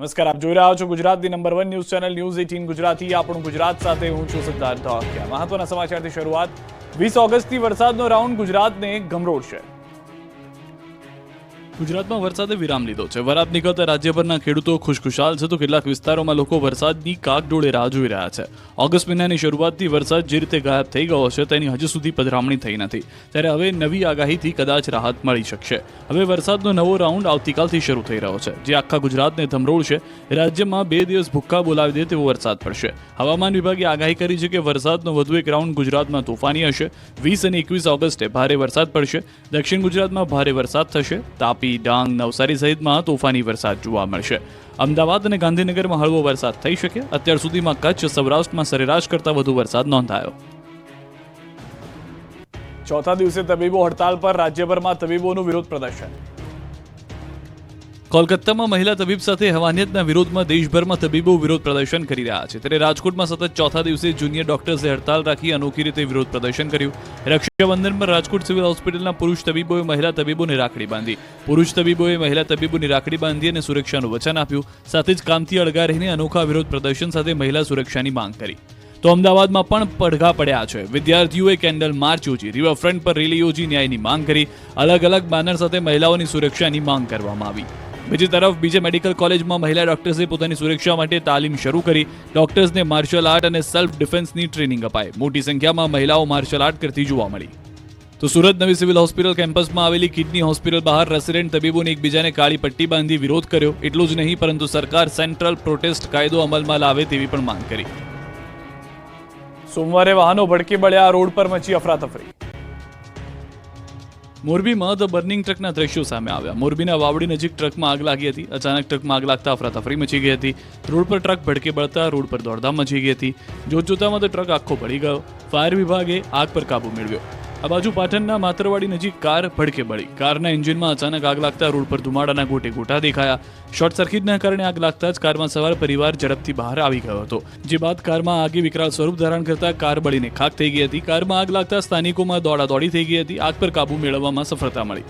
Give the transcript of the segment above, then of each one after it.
નમસ્કાર, આપ જોઈ રહ્યા છો ગુજરાતની number one news channel news eighteen Gujarati. આપણું ગુજરાત સાથે હું છું સિદ્ધાર્થ ધોળકિયા મહત્વના સમાચારથી શરૂઆત. વીસ ઓગસ્ટથી વરસાદનો રાઉન્ડ ગુજરાતને ગમરોડશે ગુજરાતમાં વરસાદે વિરામ લીધો છે. વરાપ નીકળતા રાજ્યભરના ખેડૂતો ખુશખુશાલ છે તો કેટલાક વિસ્તારોમાં લોકો વરસાદની કાગડોળે રાહ જોઈ રહ્યા છે. ઓગસ્ટ મહિનાની શરૂઆતથી વરસાદ જે રીતે ગાયબ થઈ ગયો છે તેની હજુ સુધી પધરામણી થઈ નથી. ત્યારે હવે નવી આગાહીથી કદાચ રાહત મળી શકશે. હવે વરસાદનો નવો રાઉન્ડ આવતીકાલથી શરૂ થઈ રહ્યો છે. જે આખા ગુજરાતને ધમરોળશે રાજ્યમાં બે દિવસ ભૂક્કા બોલાવી દે તેવો વરસાદ પડશે. હવામાન વિભાગે આગાહી કરી છે કે વરસાદનો વધુ એક રાઉન્ડ ગુજરાતમાં તોફાની હશે. વીસ અને એકવીસ ઓગસ્ટે ભારે વરસાદ પડશે. દક્ષિણ ગુજરાતમાં ભારે વરસાદ થશે. તાપી ડાંગ, નવસારી સહિતમાં તોફાની વરસાદ જોવા મળશે. અમદાવાદ અને ગાંધીનગરમાં હળવો વરસાદ થઈ શકે. અત્યાર સુધીમાં કચ્છ, સૌરાષ્ટ્રમાં સરેરાશ કરતાં વધુ વરસાદ નોંધાયો. ચોથા દિવસે તબીબો હડતાલ પર. રાજ્યભરમાં તબીબોનું વિરોધ પ્રદર્શન. કોલકાતામાં મહિલા તબીબ સાથે હવાનિયતના વિરોધમાં દેશભરમાં તબીબો વિરોધ પ્રદર્શન કરી રહ્યા છે. ત્યારે રાજકોટમાં સતત ચોથા દિવસે જુનિયર ડોક્ટર્સે હડતાલ રાખી અનોખી રીતે વિરોધ પ્રદર્શન કર્યું. રક્ષાબંધન પર રાજકોટ સિવિલ હોસ્પિટલના પુરુષ તબીબોએ મહિલા તબીબોને રાખડી બાંધી. પુરુષ તબીબોએ મહિલા તબીબોની રાખડી બાંધી અને સુરક્ષાનું વચન આપ્યું. સાથે જ કામથી અળગા રહીને અનોખા વિરોધ પ્રદર્શન સાથે મહિલા સુરક્ષાની માંગ કરી. તો અમદાવાદમાં પણ પડઘા પડ્યા છે. વિદ્યાર્થીઓએ કેન્ડલ માર્ચ યોજી, રિવરફ્રન્ટ પર રેલી યોજી ન્યાયની માંગ કરી. અલગ અલગ બેનર સાથે મહિલાઓની સુરક્ષાની માંગ કરવામાં આવી. બીજી તરફ બીજે મેડિકલ કોલેજમાં મહિલા ડોક્ટર્સે પોતાની સુરક્ષા માટે તાલીમ શરૂ કરી. ડોક્ટર્સને માર્શલ આર્ટ અને સેલ્ફ ડિફેન્સની ટ્રેનિંગ અપાઈ. મોટી સંખ્યામાં મહિલાઓ માર્શલ આર્ટ કરતી જોવા મળી. તો સુરત નવી સિવિલ હોસ્પિટલ કેમ્પસમાં આવેલી કિડની હોસ્પિટલ બહાર રેસિડેન્ટ તબીબોને એકબીજાને કાળી પટ્ટી બાંધી વિરોધ કર્યો. એટલું જ નહીં, પરંતુ સરકાર સેન્ટ્રલ પ્રોટેસ્ટ કાયદો અમલમાં લાવે તેવી પણ માંગ કરી. સોમવારે વાહનો ભડકી બળ્યા, રોડ પર મચી અફરાતફરી. મોરબીમાં ધ બર્નિંગ ટ્રકના દ્રશ્યો સામે આવ્યા. મોરબીના વાવડી નજીક ટ્રકમાં આગ લાગી હતી. અચાનક ટ્રકમાં આગ લાગતા અફરાતફરી મચી ગઈ હતી. રોડ પર ટ્રક ભડકે બળતા રોડ પર દોડધામ મચી ગઈ હતી. જોતજોતામાં તો ટ્રક આખો ભળી ગયો. ફાયર વિભાગે આગ પર કાબુ મેળવ્યો. આ બાજુ પાટણના માતરવાડી નજીક કાર ભડકે બળી. કારના એન્જિનમાં અચાનક આગ લાગતા રોડ પર ધુમાડાના ગોટે ગોટા દેખાયા. શોર્ટ સર્કિટના કારણે આગ લાગતા જ કારમાં સવાર પરિવાર ઝડપથી બહાર આવી ગયો હતો. જે બાદ કારમાં આગે વિકરાળ સ્વરૂપ ધારણ કરતા કાર બળીને ખાક થઈ ગઈ હતી. કારમાં આગ લાગતા સ્થાનિકોમાં દોડાદોડી થઈ ગઈ હતી. આગ પર કાબુ મેળવવામાં સફળતા મળી.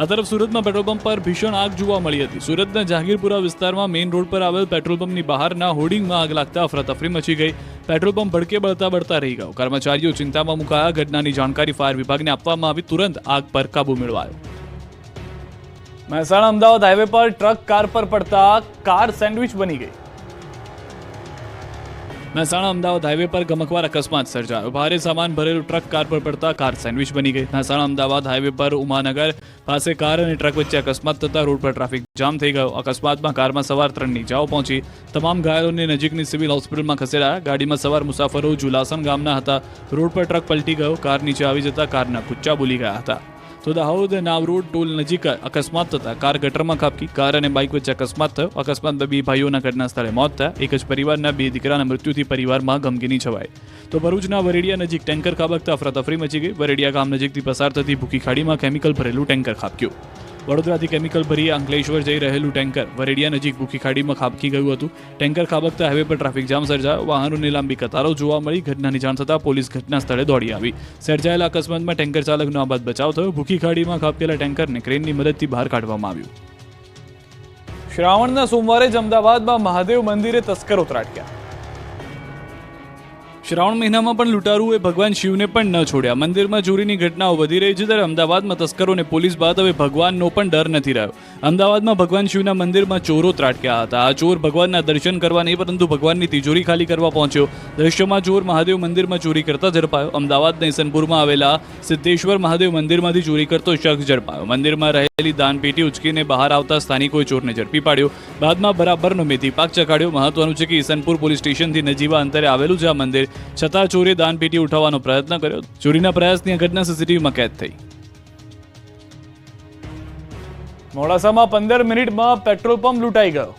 આ તરફ સુરતમાં પેટ્રોલ પંપ પર ભીષણ આગ જોવા મળી હતી. સુરતના જહાંગીરપુરા વિસ્તારમાં મેઇન રોડ પર આવેલ પેટ્રોલ પંપની બહારના હોર્ડિંગમાં આગ લાગતા અફરાતફરી મચી ગઈ. પેટ્રોલ પંપ ભડકે બળતા બળતા રહી ગયો. કર્મચારીઓ ચિંતામાં મુકાયા. ઘટનાની જાણકારી ફાયર વિભાગને આપવામાં આવી. તુરંત આગ પર કાબુ મેળવાયો. મહેસાણા અમદાવાદ હાઈવે પર ટ્રક કાર પર પડતા કાર સેન્ડવિચ બની ગઈ. મહેસાણા અમદાવાદ હાઈવે પર ગમકવાર અકસ્માત સર્જાયો. ભારે સામાન ભરેલું ટ્રક કાર પર પડતા કાર સેન્ડવિચ બની ગઈ. મહેસાણા અમદાવાદ હાઈવે પર ઉમાનગર પાસે કાર અને ટ્રક વચ્ચે અકસ્માત થતા રોડ પર ટ્રાફિક જામ થઈ ગયો. અકસ્માતમાં કારમાં સવાર ત્રણની જાઓ પહોંચી. તમામ ઘાયલોને નજીકની સિવિલ હોસ્પિટલમાં ખસેડાયા. ગાડીમાં સવાર મુસાફરો જુલાસન ગામના હતા. રોડ પર ટ્રક પલટી ગયો. કાર નીચે આવી જતા કારના કુચ્ચા બોલી ગયા હતા. તો દાહોદ નાવરોડ ટોલ નજીક અકસ્માત થતા કાર ગટરમાં ખાબકી. કાર અને બાઇક વચ્ચે અકસ્માત થયો. અકસ્માતમાં બે ભાઈઓના ઘટના સ્થળે મોત થયા. એક જ પરિવારના બે દીકરાના મૃત્યુથી પરિવારમાં ગમગીની છવાઈ. તો ભરૂચના વરેડિયા નજીક ટેન્કર ખાબકતા અફરાતફરી મચી ગઈ. વરેડિયા ગામ નજીકથી પસાર થતી ભૂખી ખાડીમાં કેમિકલ ભરેલું ટેન્કર ખાબક્યું. વડોદરાથી કેમિકલ ભરી અંકલેશ્વર જઈ રહેલું ટેન્કર. વરેડિયા નજીક ભૂખી ખાડીમાં ખાબકી ગયું હતું. ટેન્કર ખાબકતા હાઈવે પર ટ્રાફિક જામ સર્જાયો. વાહનોની લાંબી કતારો જોવા મળી. ઘટનાની જાણ થતાં પોલીસ ઘટના સ્થળે દોડી આવી. સર્જાયેલા અકસ્માતમાં ટેન્કર ચાલકનો આબાદ બચાવ થયો. ભૂખી ખાડીમાં ખાબકેલા ટેન્કરને ક્રેનની મદદથી બહાર કાઢવામાં આવ્યું. શ્રાવણના સોમવારે જ અમદાવાદમાં મહાદેવ મંદિરે તસ્કરો ત્રાટક્યા. શ્રાવણ મહિનામાં પણ લૂંટારુએ ભગવાન શિવને પણ ન છોડ્યા. મંદિરમાં ચોરીની ઘટનાઓ વધી રહી છે ત્યારે અમદાવાદમાં તસ્કરોને પોલીસ બાદ હવે ભગવાનનો પણ ડર નથી રહ્યો. અમદાવાદમાં ભગવાન શિવના મંદિરમાં ચોરો ત્રાટક્યા હતા. આ ચોર ભગવાનના દર્શન કરવા નહીં, પરંતુ ભગવાનની તિજોરી ખાલી કરવા પહોંચ્યો. દ્રશ્યમાં ચોર મહાદેવ મંદિરમાં ચોરી કરતા ઝડપાયો. અમદાવાદના ઈસનપુરમાં આવેલા સિદ્ધેશ્વર મહાદેવ મંદિરમાંથી ચોરી કરતો શખ્સ ઝડપાયો. મંદિરમાં રહેલી દાનપેટી ઉચકીને બહાર આવતા સ્થાનિકોએ ચોરને ઝડપી પાડ્યો. બાદમાં બરાબરનો મેથી પાક ચખાડ્યો મહત્વનું છે કે ઈસનપુર પોલીસ સ્ટેશનથી નજીવા અંતરે આવેલું છે આ મંદિર. છતાં ચોરી દાનપેટી ઉઠાવવાનો પ્રયત્ન કર્યો. ચોરીના પ્રયાસની આ ઘટના સીસીટીવીમાં કેદ થઈ. મોડાસામાં પંદર મિનિટમાં પેટ્રોલ પંપ લૂંટાઈ ગયો.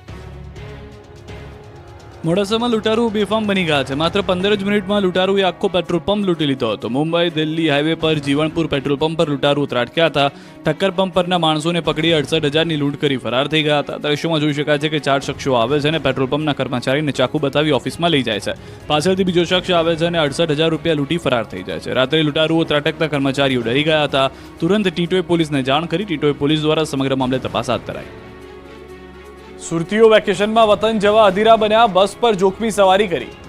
મોડાસામાં લૂંટારુ બેફામ બની ગયા છે. માત્ર પંદર જ મિનિટમાં લૂંટારુએ આખો પેટ્રોલ પંપ લૂંટી લીધો હતો. મુંબઈ, દિલ્હી હાઈવે પર જીવણપુર પેટ્રોલ પંપ પર લૂંટારુ ત્રાટક્યા હતા. ટક્કર પંપ પરના માણસોને પકડી અડસઠ હજારની લૂંટ કરી ફરાર થઈ ગયા હતા. દ્રશ્યોમાં જોઈ શકાય છે કે ચાર શખ્સો આવે છે અને પેટ્રોલ પંપના કર્મચારીને ચાકુ બતાવી ઓફિસમાં લઈ જાય છે. પાછળથી બીજો શખ્સ આવે છે અને અડસઠ હજાર રૂપિયા લૂંટી ફરાર થઈ જાય છે. રાત્રે લૂંટારુઓ ત્રાટકતા કર્મચારીઓ ડરી ગયા હતા. તુરંત ટીટોએ પોલીસને જાણ કરી ટીટોએ પોલીસ દ્વારા સમગ્ર મામલે તપાસ હાથ ધરાઈ. સુરતીઓ વેકેશનમાં વતન જવા અધીરા બન્યા બસ પર જોખમી સવારી કરી.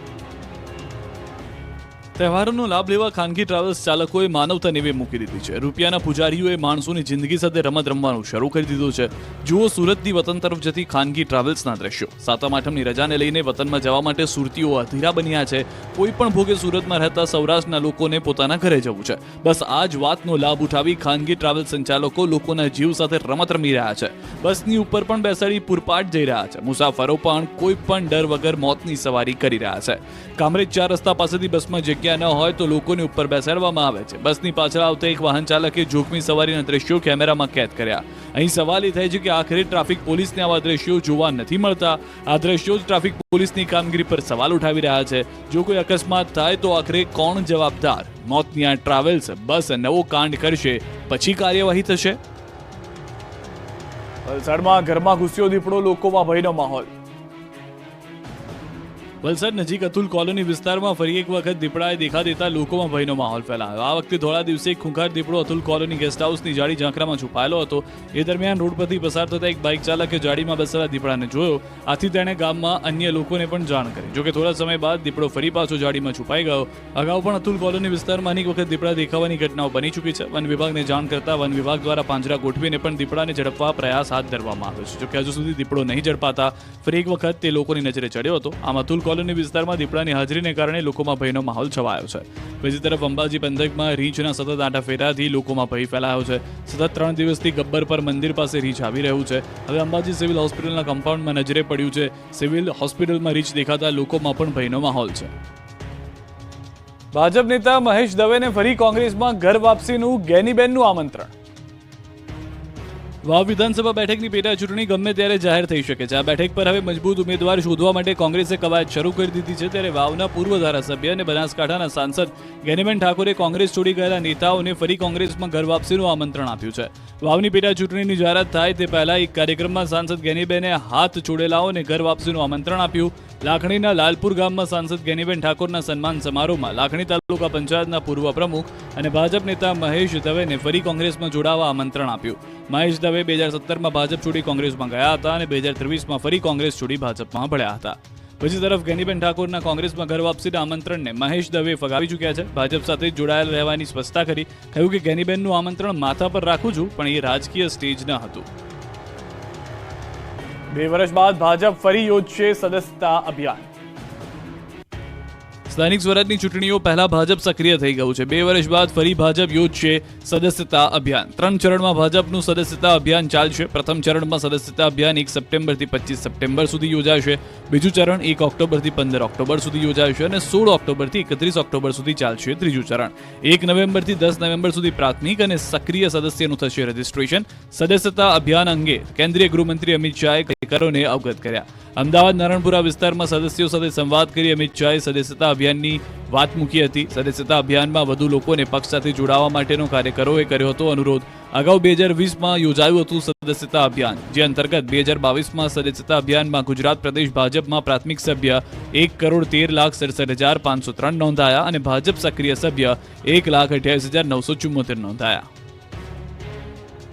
તહેવારોનો લાભ લેવા ખાનગી ટ્રાવેલ્સ ચાલકોએ માનવતા નેવે મૂકી દીધી છે. રૂપિયાના પૂજારીઓએ માણસોની જિંદગી સાથે રમત રમવાનું શરૂ કરી દીધું છે. જુઓ સુરતથી વતન તરફ જતી ખાનગી ટ્રાવેલ્સના દ્રશ્યો. સાતમ આઠમની રજાને લઈને વતનમાં જવા માટે સુરતીઓ અધીરા બન્યા છે. કોઈ પણ ભોગે સુરતમાં રહેતા સૌરાષ્ટ્રના લોકોને પોતાના ઘરે જવું છે. બસ આ જ વાતનો લાભ ઉઠાવી ખાનગી ટ્રાવેલ સંચાલકો લોકોના જીવ સાથે રમત રમી રહ્યા છે. બસની ઉપર પણ બેસાડી પૂરપાટ જઈ રહ્યા છે. મુસાફરો પણ કોઈ પણ ડર વગર મોતની સવારી કરી રહ્યા છે. કામરેજ ચાર રસ્તા પાસેથી બસમાં જગ્યા ન હોય તો લોકોને ઉપર બેસાડવામાં આવે છે. બસની પાછળ આવતા એક વાહન ચાલકે જોખમી સવારીના દ્રશ્યો કેમેરામાં કેદ કર્યા. અહીં સવાલ એ થાય છે કે આખરે ટ્રાફિક પોલીસને આવા દ્રશ્યો જોવા નથી મળતા. આ દ્રશ્યો જ ટ્રાફિક પોલીસની કામગીરી પર સવાલ ઉઠાવી રહ્યા છે. જો કોઈ અકસ્માત થાય તો આખરે કોણ જવાબદાર? મોતની આ ટ્રાવેલ્સ બસ નવો કાંડ કરશે. પછી કાર્યવાહી થશે. વલસાડમાં ઘરમાં ઘૂસ્યો દીપડો, લોકોમાં ભયનો માહોલ. વલસાડ નજીક અતુલ કોલોની વિસ્તારમાં ફરી એક વખત દીપડાએ દેખા દેતા લોકોમાં ભયનો માહોલ ફેલાયો. આ વખતે ધોળા દિવસે એક દીપડો અતુલ કોલોની ગેસ્ટ હાઉસની જાળી ઝાંખરામાં છુપાયેલો હતો. એ દરમિયાન રોડ પરથી પસાર થતા એક બાઇક ચાલકે જાળીમાં બેસેલા દીપડાને જોયો. આથી તેણે ગામમાં અન્ય લોકોને પણ જાણ કરી. જોકે થોડા સમય બાદ દીપડો ફરી પાછો જાળીમાં છુપાઈ ગયો. અગાઉ પણ અતુલ કોલોની વિસ્તારમાં અનેક વખત દીપડા દેખાવાની ઘટનાઓ બની ચૂકી છે. વન વિભાગને જાણ કરતા વન વિભાગ દ્વારા પાંજરા ગોઠવીને પણ દીપડાને ઝડપવા પ્રયાસ હાથ ધરવામાં આવ્યો છે. જોકે હજુ સુધી દીપડો નહીં ઝડપાતા ફરી એક વખત તે લોકોની નજરે ચડ્યો હતો. આમ અતુલ કોલોની વિસ્તારમાં દીપડાની હાજરીને કારણે લોકોમાં ભયનો માહોલ છવાયો છે. બીજી તરફ અંબાજી પંથકમાં રીંછના સતત આંટા ફેરાથી લોકોમાં ભય ફેલાયો છે. સતત ત્રણ દિવસથી ગબ્બર પર મંદિર પાસે રીંછ આવી રહ્યું છે. હવે અંબાજી સિવિલ હોસ્પિટલના કમ્પાઉન્ડમાં નજરે પડ્યું છે. સિવિલ હોસ્પિટલમાં રીંછ દેખાતા લોકોમાં પણ ભયનો માહોલ છે. ભાજપ નેતા મહેશ દવેને ફરી કોંગ્રેસમાં ઘર વાપસીનું ગેનીબેનનું આમંત્રણ. વાવ વિધાનસભા બેઠકની પેટા ચૂંટણી ગમે ત્યારે જાહેર થઈ શકે છે. આ બેઠક પર હવે મજબૂત ઉમેદવાર શોધવા માટે કોંગ્રેસે કવાયત શરૂ કરી દીધી છે. ત્યારે વાવના પૂર્વ ધારાસભ્ય અને બનાસકાંઠાના સાંસદ ગેનીબેન ઠાકોરે કોંગ્રેસ છોડી ગયેલા નેતાઓને ફરી કોંગ્રેસમાં ઘર વાપસીનું આમંત્રણ આપ્યું છે. વાવની પેટા ચૂંટણીની જાહેરાત થાય તે પહેલા એક કાર્યક્રમમાં સાંસદ ગેનીબેને હાથ છોડેલાઓને ઘર વાપસીનું આમંત્રણ આપ્યું. લાખણીના લાલપુર ગામમાં સાંસદ ગેનીબેન ઠાકોરના સન્માન સમારોહમાં લાખણી તાલુકા પંચાયતના પૂર્વ પ્રમુખ અને ભાજપ નેતા મહેશ દવેને ફરી કોંગ્રેસમાં જોડાવા આમંત્રણ આપ્યું. મહેશ દવે બે હજાર સત્તરમાં ભાજપ છોડી કોંગ્રેસમાં ગયા હતા અને બે હજાર ત્રેવીસમાં ફરી કોંગ્રેસ છોડી ભાજપમાં ભળ્યા હતા. બીજી તરફ ગેનીબેન ઠાકોરના કોંગ્રેસમાં ઘર વાપસીના આમંત્રણને મહેશ દવે ફગાવી ચૂક્યા છે. ભાજપ સાથે જોડાયેલ રહેવાની સ્પષ્ટતા કરી કહ્યું કે ગેનીબેનનું આમંત્રણ માથા પર રાખું છું પણ એ રાજકીય સ્ટેજ ન હતું. બે વર્ષ બાદ ભાજપ ફરી યોજશે સદસ્યતા અભિયાન. સ્થાનિક સ્વરાજની ચૂંટણીઓ પહેલા ભાજપ સક્રિય થઈ ગયું છે. બે વર્ષ બાદ ફરી ભાજપ યોજશે સદસ્યતા અભિયાન. ત્રણ ચરણમાં ભાજપનું સદસ્યતા અભિયાન ચાલશે. પ્રથમ ચરણમાં સદસ્યતા અભિયાન એક સપ્ટેમ્બરથી પચીસ સપ્ટેમ્બર સુધી યોજાશે. બીજું ચરણ એક ઓક્ટોબરથી પંદર ઓક્ટોબર સુધી યોજાશે અને સોળ ઓક્ટોબરથી એકત્રીસ ઓક્ટોબર સુધી ચાલશે ત્રીજું ચરણ. એક નવેમ્બરથી દસ નવેમ્બર સુધી પ્રાથમિક અને સક્રિય સદસ્યનું થશે રજીસ્ટ્રેશન. સદસ્યતા અભિયાન અંગે કેન્દ્રીય ગૃહમંત્રી અમિત શાહે કાર્યકરોને અવગત કર્યા. અમદાવાદ નારણપુરા વિસ્તારમાં સદસ્યો સાથે સંવાદ કરી અમિત શાહે સદસ્યતા અભિયાનની વાત મૂકી હતી. સદસ્યતા અભિયાનમાં વધુ લોકોને પક્ષ સાથે જોડાવા માટેનો કાર્યકરોએ કર્યો હતો અનુરોધ. અગાઉ બે હજાર વીસમાં યોજાયું હતું સદસ્યતા અભિયાન, જે અંતર્ગત બે હજાર બાવીસમાં સદસ્યતા અભિયાનમાં ગુજરાત પ્રદેશ ભાજપમાં પ્રાથમિક સભ્ય એક કરોડ તેર લાખ સડસઠ હજાર પાંચસો ત્રણ નોંધાયા અને ભાજપ સક્રિય સભ્ય એક લાખ અઠ્યાવીસ હજાર નવસો ચુમ્મોતેર નોંધાયા.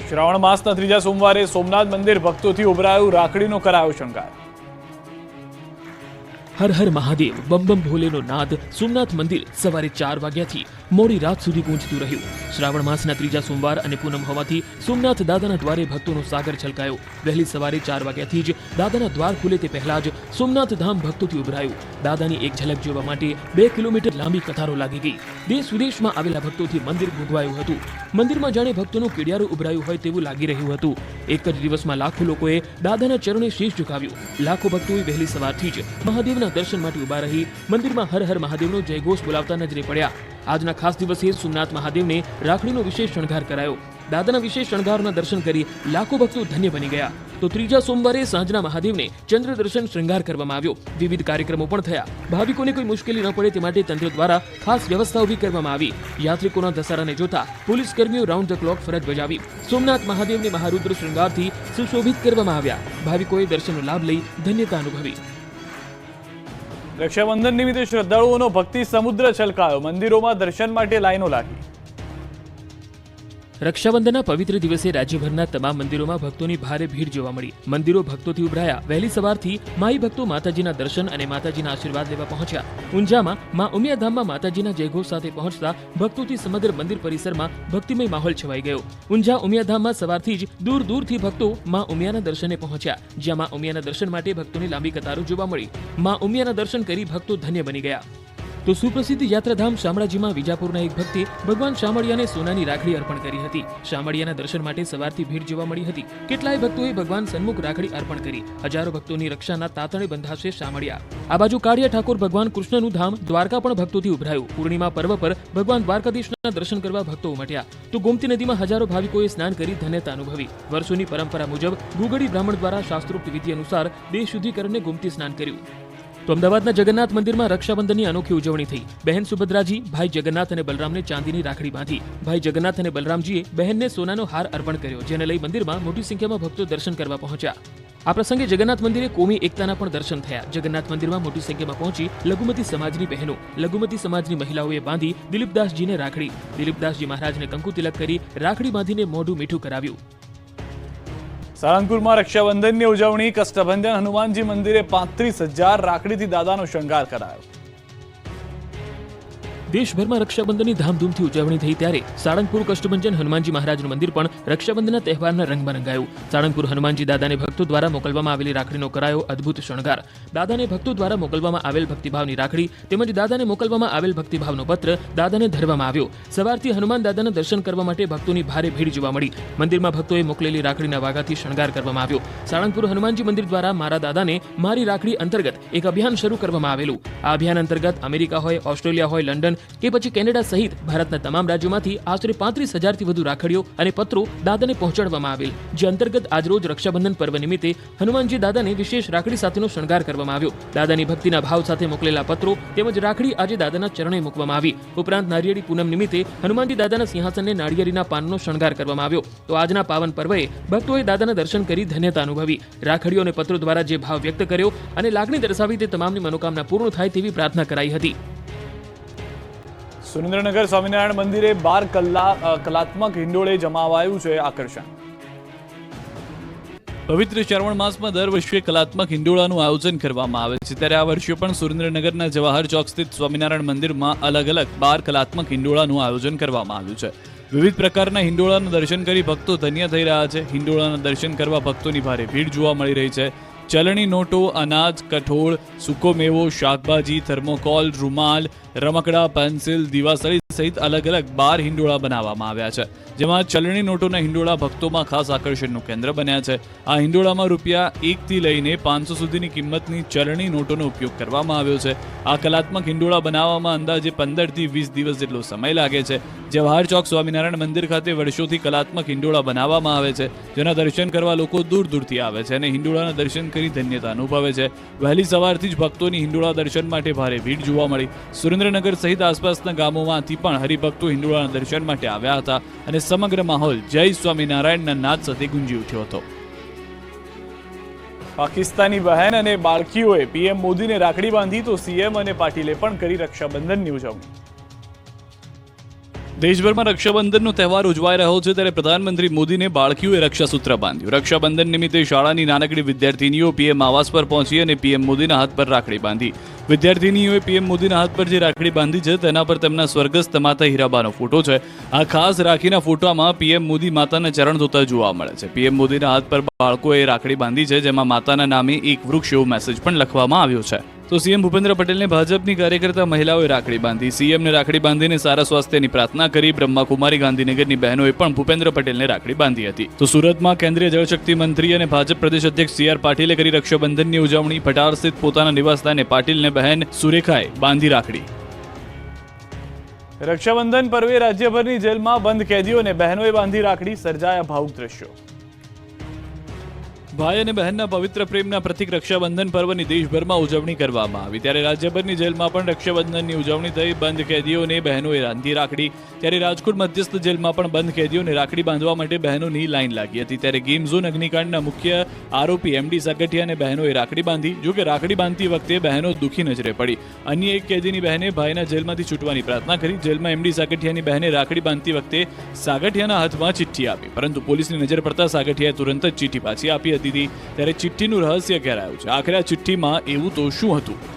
શ્રાવણ માસના ત્રીજા સોમવારે સોમનાથ મંદિર ભક્તોથી ઉભરાયું રાખડીનો કરાયો શણગાર. હર હર મહાદેવ, બમ બમ ભોલેનો નાદ, સોમનાથ મંદિર સવારે ચાર વાગ્યાથી મોડી રાત સુધી ગુંજતું રહ્યું. શ્રાવણ માસના ત્રીજા સોમવાર અને પૂનમ હોવાથી સોમનાથ દાદાના દ્વારે ભક્તોનો સાગર છલકાયો. વહેલી સવારે ચાર વાગ્યાથી જ દાદાના દ્વાર ખુલે તે પહેલા જ સોમનાથ ધામ ભક્તોથી ઉભરાયું. દાદાની એક ઝલક જોવા માટે બે કિલોમીટર લાંબી કતારો લાગી ગઈ. દેશ વિદેશમાં આવેલા ભક્તોથી મંદિર ગુંગવાયું હતું. મંદિરમાં જાણે ભક્તોનું કીડિયારું ઉભરાયું હોય તેવું લાગી રહ્યું હતું. એક જ દિવસમાં લાખો લોકોએ દાદાના ચરણે શીશ ઝુકાવ્યું. લાખો ભક્તોએ વહેલી સવારથી જ મહાદેવના દર્શન માટે ઊભા રહી મંદિરમાં હર હર મહાદેવનો જયઘોષ બોલાવતા નજરે પડ્યા. આજના ખાસ દિવસે સોમનાથ મહાદેવને રાખડીનો વિશેષ શણગાર કરાયો. દાદાના વિશેષ શણગારના દર્શન કરી લાખો ભક્તો ધન્ય બની ગયા. તો ત્રીજા સોમવારે સાંજના મહાદેવને ચંદ્ર દર્શન શૃંગાર કરવામાં આવ્યો. વિવિધ કાર્યક્રમો પણ થયા. ભાવિકોને કોઈ મુશ્કેલી ન પડે તે માટે તંત્ર દ્વારા ખાસ વ્યવસ્થા ઊભી કરવામાં આવી. યાત્રિકોના ધસારાને જોતા પોલીસ કર્મીઓ રાઉન્ડ ધ ક્લોક ફરજ બજાવી સોમનાથ મહાદેવને મહારુદ્ર શૃંગારથી સુશોભિત કરવામાં આવ્યા. ભાવિકોએ દર્શનનો લાભ લઈ ધન્યતા અનુભવી. રક્ષાબંધન નિમિત્તે શ્રદ્ધાળુઓનો ભક્તિ સમુદ્ર છલકાયો. મંદિરોમાં દર્શન માટે લાઈનો લાગી. રક્ષાબંધનના પવિત્ર દિવસે રાજ્યભરના તમામ મંદિરોમાં ભક્તોની ભારે ભીડ જોવા મળી. મંદિરો ભક્તોથી ઉભરાયા. વહેલી સવારથી માઈ ભક્તો માતાજીના દર્શન અને માતાજીના આશીર્વાદ લેવા પહોંચ્યા. ઊંઝામાં મા ઉમિયાધામમાં માતાજીના જયઘોષ સાથે પહોંચતા ભક્તોથી સમગ્ર મંદિર પરિસરમાં ભક્તિમય માહોલ છવાઈ ગયો. ઊંઝા ઉમિયાધામમાં સવારથી જ દૂર દૂરથી ભક્તો મા ઉમિયાના દર્શને પહોંચ્યા, જ્યાં મા ઉમિયાના દર્શન માટે ભક્તોની લાંબી કતારો જોવા મળી. મા ઉમિયાના દર્શન કરી ભક્તો ધન્ય બની ગયા. તો સુપ્રસિદ્ધ યાત્રાધામ શામળાજીમાં વિજાપુરના એક ભક્તે ભગવાન શામળિયાને સોનાની રાખડી અર્પણ કરી હતી. શામળિયાના દર્શન માટે સવારથી ભીડ જોવા મળી હતી. કેટલાય ભક્તોએ ભગવાન સન્મુખ રાખડી અર્પણ કરી. હજારો ભક્તોની રક્ષાના તાતણે બંધાશે શામળિયા. આ બાજુ કાળિયા ઠાકોર ભગવાન કૃષ્ણનું ધામ દ્વારકા પણ ભક્તોથી ઉભરાયું. પૂર્ણિમા પર્વ પર ભગવાન દ્વારકાધીશના દર્શન કરવા ભક્તો ઉમટ્યા. તો ગોમતી નદીમાં હજારો ભાવિકોએ સ્નાન કરી ધન્યતા અનુભવી. વર્ષોની પરંપરા મુજબ ગુગળી બ્રાહ્મણ દ્વારા શાસ્ત્રોક્ત વિધિ અનુસાર દેહ શુદ્ધિકરણને ગોમતી સ્નાન કર્યું. તો અમદાવાદના જગન્નાથ મંદિરમાં રક્ષાબંધનની અનોખી ઉજવણી થઈ. બહેન સુભદ્રાજી, ભાઈ જગન્નાથ અને બલરામને ચાંદીની રાખડી બાંધી. ભાઈ જગન્નાથ અને બલરામજીએ બહેનને સોનાનો હાર અર્પણ કર્યો, જેને લઈ મંદિરમાં મોટી સંખ્યામાં ભક્તો દર્શન કરવા પહોંચ્યા. આ પ્રસંગે જગન્નાથ મંદિરે કોમી એકતાના પણ દર્શન થયા. જગન્નાથ મંદિરમાં મોટી સંખ્યામાં પહોંચી લઘુમતી સમાજની બહેનો, લઘુમતી સમાજની મહિલાઓએ બાંધી દિલીપદાસજીને રાખડી. દિલીપદાસજી મહારાજને કંકુ તિલક કરી રાખડી બાંધીને મોઢું મીઠું કરાવ્યું. સાળંગપુરમાં રક્ષાબંધનની ઉજવણી કષ્ટભંજન હનુમાનજી મંદિરે પાંત્રીસ હજાર રાખડીથી દાદાનો શણગાર કરાયો. દેશભરમાં રક્ષાબંધનની ધામધૂમથી ઉજવણી થઈ ત્યારે સાળંગપુર કષ્ટભંજન હનુમાનજી મહારાજનું મંદિર પણ રક્ષાબંધનના તહેવારના રંગમાં રંગાયું. સાળંગપુર હનુમાનજી દાદાને ભક્તો દ્વારા મોકલવામાં આવેલી રાખડીનો કરાયો અદ્ભુત શણગાર. દાદાને ભક્તો દ્વારા મોકલવામાં આવેલ ભક્તિભાવની રાખડી તેમજ દાદાને મોકલવામાં આવેલ ભક્તિભાવનો પત્ર દાદાને ધરવામાં આવ્યો. સવારથી હનુમાન દાદાના દર્શન કરવા માટે ભક્તોની ભારે ભીડ જોવા મળી. મંદિરમાં ભક્તોએ મોકલેલી રાખડીના વાઘાથી શણગાર કરવામાં આવ્યો. સાળંગપુર હનુમાનજી મંદિર દ્વારા મારા દાદાને મારી રાખડી અંતર્ગત એક અભિયાન શરૂ કરવામાં આવેલું. આ અભિયાન અંતર્ગત અમેરિકા હોય, ઓસ્ટ્રેલિયા હોય, લંડન કે પછી કેનેડા સહિત ભારતના તમામ રાજ્યોમાંથી આશરે પાંત્રીસ હજારથી વધુ રાખડીઓ અને પત્રો દાદાને પહોંચાડવામાં આવેલ, જે અંતર્ગત આજરોજ રક્ષાબંધન પર્વ નિમિત્તે હનુમાનજી દાદાને વિશેષ રાખડી સાથેનો શણગાર કરવામાં આવ્યો. દાદાની ભક્તિના ભાવ સાથે મોકલેલા પત્રો તેમજ રાખડી આજે દાદાના ચરણે મૂકવામાં આવી. ઉપરાંત નારિયેળી પૂનમ નિમિત્તે હનુમાનજી દાદાના સિંહાસનને નાળિયેરીના પાનનો શણગાર કરવામાં આવ્યો. તો આજના પાવન પર્વએ ભક્તોએ દાદાના દર્શન કરી ધન્યતા અનુભવી. રાખડીઓ અને પત્રો દ્વારા જે ભાવ વ્યક્ત કર્યો અને લાગણી દર્શાવી તે તમામની મનોકામના પૂર્ણ થાય તેવી પ્રાર્થના કરાઈ હતી. સુરેન્દ્રનગર સ્વામિનારાયણ મંદિરે બાર કલાક કલાત્મક હિંડોળે જમાવાયું છે આકર્ષણ. પવિત્ર શ્રાવણ માસમાં દર વર્ષે કલાત્મક હિંડોળાનું આયોજન કરવામાં આવે છે. ત્યારે આ વર્ષે પણ સુરેન્દ્રનગરના જવાહર ચોક સ્થિત સ્વામિનારાયણ મંદિરમાં અલગ અલગ બાર કલાત્મક હિંડોળાનું આયોજન કરવામાં આવ્યું છે. વિવિધ પ્રકારના હિંડોળાનું દર્શન કરી ભક્તો ધન્ય થઈ રહ્યા છે. હિંડોળાના દર્શન કરવા ભક્તોની ભારે ભીડ જોવા મળી રહી છે. ચલણી નોટો અનાજ કઠોળ સૂકો મેવો શાકભાજી થર્મોકોલ રૂમાલ રમકડા પેન્સિલ દીવાસળી સહિત અલગ અલગ બાર હિંડોળા બનાવવામાં આવ્યા છે. જેમાં ચલણી નોટોના હિંડોળા ભક્તોમાં ખાસ આકર્ષણનું કેન્દ્ર બન્યા છે. આ હિંડોળામાં રૂપિયા એકથી લઈને પાંચસો સુધીની કિંમતની ચલણી નોટોનો ઉપયોગ કરવામાં આવ્યો છે. આ કલાત્મક હિંડોળા બનાવવામાં અંદાજે પંદરથી વીસ દિવસ જેટલો સમય લાગે છે. જવાહર ચોક સ્વામિનારાયણ મંદિર ખાતે વર્ષોથી કલાત્મક હિંડોળા બનાવવામાં આવે છે. જેના દર્શન કરવા લોકો દૂર દૂરથી આવે છે અને હિંડોળાના દર્શન કરી ધન્યતા અનુભવે છે. વહેલી સવારથી જ ભક્તોની હિંડોળા દર્શન માટે ભારે ભીડ જોવા મળી. સુરેન્દ્રનગર સહિત આસપાસના ગામોમાંથી પણ હરિભક્તો હિંડોળાના દર્શન માટે આવ્યા હતા અને સમગ્ર માહોલ જય સ્વામિનારાયણના નાદ સાથે ગુંજી ઉઠ્યો હતો. પાકિસ્તાની બહેન અને બાળકીઓએ પીએમ મોદીને રાખડી બાંધી તો સીએમ અને પાટીલે પણ કરી રક્ષાબંધનની ઉજવણી. દેશભરમાં રક્ષાબંધનનો તહેવાર ઉજવાઈ રહ્યો છે ત્યારે પ્રધાનમંત્રી મોદીને બાળકીઓએ રક્ષાસૂત્ર બાંધ્યું. રક્ષાબંધન નિમિત્તે શાળાની નાનકડી વિદ્યાર્થીનીઓ પીએમ આવાસ પર પહોંચી અને પીએમ મોદીના હાથ પર રાખડી બાંધી. વિદ્યાર્થીનીઓએ પીએમ મોદીના હાથ પર જે રાખડી બાંધી છે તેના પર તેમના સ્વર્ગસ્થ માતા હીરાબાનો ફોટો છે. આ ખાસ રાખીના ફોટામાં પીએમ મોદી માતાના ચરણ ધોતા જોવા મળે છે. પીએમ મોદીના હાથ પર બાળકોએ રાખડી બાંધી છે, જેમાં માતાના નામે એક વૃક્ષ એવો મેસેજ પણ લખવામાં આવ્યો છે. તો સીએમ ભૂપેન્દ્ર પટેલને ભાજપની કાર્યકર્તા મહિલાઓએ રાખડી બાંધી. સીએમને રાખડી બાંધીને સારા સ્વાસ્થ્યની પ્રાર્થના કરી બ્રહ્માકુમારી ગાંધીનગરની બહેનોએ પણ ભૂપેન્દ્ર પટેલને રાખડી બાંધી હતી. તો સુરતમાં કેન્દ્રીય જળશક્તિ મંત્રી અને ભાજપ પ્રદેશ અધ્યક્ષ સી આર પાટીલે કરી રક્ષાબંધનની ઉજવણી. પટાર સ્થિત પોતાના નિવાસસ્થાને પાટીલને બહેન સુરેખાએ બાંધી રાખડી. રક્ષાબંધન પર્વે રાજ્યભરની જેલમાં બંધ કેદીઓને બહેનોએ બાંધી રાખડી. સર્જાયા ભાવુક દ્રશ્યો. ભાઈ અને બહેનના પવિત્ર પ્રેમના પ્રતિક રક્ષાબંધન પર્વની દેશભરમાં ઉજવણી કરવામાં આવી. ત્યારે રાજ્યભરની જેલમાં પણ રક્ષાબંધનની ઉજવણી થઈ, બંધ કેદીઓને બહેનોએ રાંધી રાખડી. ત્યારે રાજકોટ મધ્યસ્થ જેલમાં પણ બંધ કેદીઓને રાખડી બાંધવા માટે બહેનોની લાઈન લાગી હતી. ત્યારે ગેમ ઝોન અગ્નિકાંડના મુખ્ય આરોપી એમડી સાગઠિયાને બહેનોએ રાખડી બાંધી. જોકે રાખડી બાંધતી વખતે બહેનો દુઃખી નજરે પડી. અન્ય એક કેદીની બહેને ભાઈના જેલમાંથી છૂટવાની પ્રાર્થના કરી. જેલમાં એમડી સાગઠિયાની બહેને રાખડી બાંધતી વખતે સાગઠિયાના હાથમાં ચિઠ્ઠી આપી. પરંતુ પોલીસની નજર પડતા સાગઠિયાએ તુરંત જ ચિઠ્ઠી પાછી આપી હતી. ત્યારે ચિઠ્ઠીનું રહસ્ય ઘેરાયું છે. આખરે આ ચિઠ્ઠીમાં એવું તો શું હતું?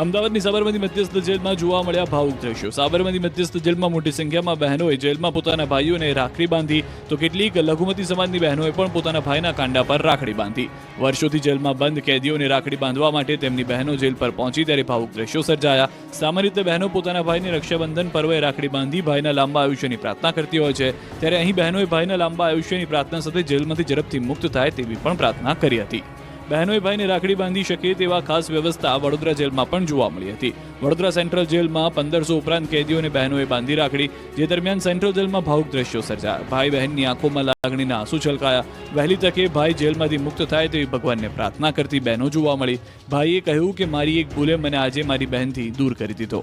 અમદાવાદની સાબરમતી મધ્યસ્થ જેલમાં જોવા મળ્યા ભાવુક દ્રશ્યો. સાબરમતી મધ્યસ્થ જેલમાં મોટી સંખ્યામાં બહેનોએ જેલમાં પોતાના ભાઈઓને રાખડી બાંધી તો કેટલીક લઘુમતી સમાજની બહેનોએ પણ પોતાના ભાઈના કાંડા પર રાખડી બાંધી. વર્ષોથી જેલમાં બંધ કેદીઓને રાખડી બાંધવા માટે તેમની બહેનો જેલ પર પહોંચી ત્યારે ભાવુક દ્રશ્યો સર્જાયા. સામાન્ય રીતે બહેનો પોતાના ભાઈને રક્ષાબંધન પર્વે રાખડી બાંધી ભાઈના લાંબા આયુષ્યની પ્રાર્થના કરતી હોય છે. ત્યારે અહીં બહેનોએ ભાઈના લાંબા આયુષ્યની પ્રાર્થના સાથે જેલમાંથી ઝડપથી મુક્ત થાય તેવી પણ પ્રાર્થના કરી હતી. બહેનોએ ભાઈને રાખડી બાંધી શકે તેવા ખાસ વ્યવસ્થા વડોદરા જેલમાં પણ જોવા મળી હતી. વડોદરા સેન્ટ્રલ જેલમાં પંદરસો ઉપરાંત કેદીઓને બહેનોએ બાંધી રાખડી, જે દરમિયાન સેન્ટ્રલ જેલમાં ભાવુક દ્રશ્યો સર્જાયા. ભાઈ બહેનની આંખોમાં લાગણીના આંસુ છલકાયા. વહેલી તકે ભાઈ જેલમાંથી મુક્ત થાય તેવી ભગવાનને પ્રાર્થના કરતી બહેનો જોવા મળી. ભાઈએ કહ્યું કે, મારી એક ભૂલે મને આજે મારી બહેનથી દૂર કરી દીધો.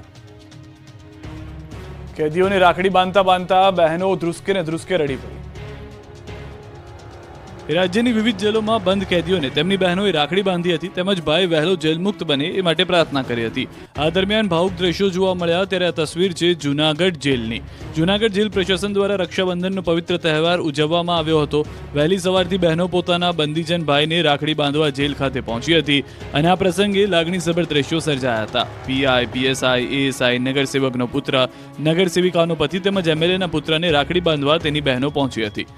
કેદીઓને રાખડી બાંધતા બાંધતા બહેનો ધ્રુસકે ને ધ્રુસકે રડી પડી. રાજ્યની વિવિધ જેલોમાં બંધ કેદીઓને તેમની બહેનોએ રાખડી બાંધી હતી તેમજ ભાઈ વહેલો જેલમુક્ત બને એ માટે પ્રાર્થના કરી હતી. આ દરમિયાન ભાવુક દ્રશ્યો જોવા મળ્યા ત્યારે આ તસવીર છે જૂનાગઢ જેલની. જૂનાગઢ જેલ પ્રશાસન દ્વારા રક્ષાબંધનનો પવિત્ર તહેવાર ઉજવવામાં આવ્યો હતો. વહેલી સવારથી બહેનો પોતાના બંદીજન ભાઈને રાખડી બાંધવા જેલ ખાતે પહોંચી હતી અને આ પ્રસંગે લાગણીસભર દ્રશ્યો સર્જાયા હતા. પીઆઈ પીએસઆઈ એએસઆઈ નગરસેવકનો પુત્ર, નગરસેવિકાનો પતિ તેમજ એમએલએના પુત્રને રાખડી બાંધવા તેની બહેનો પહોંચી હતી.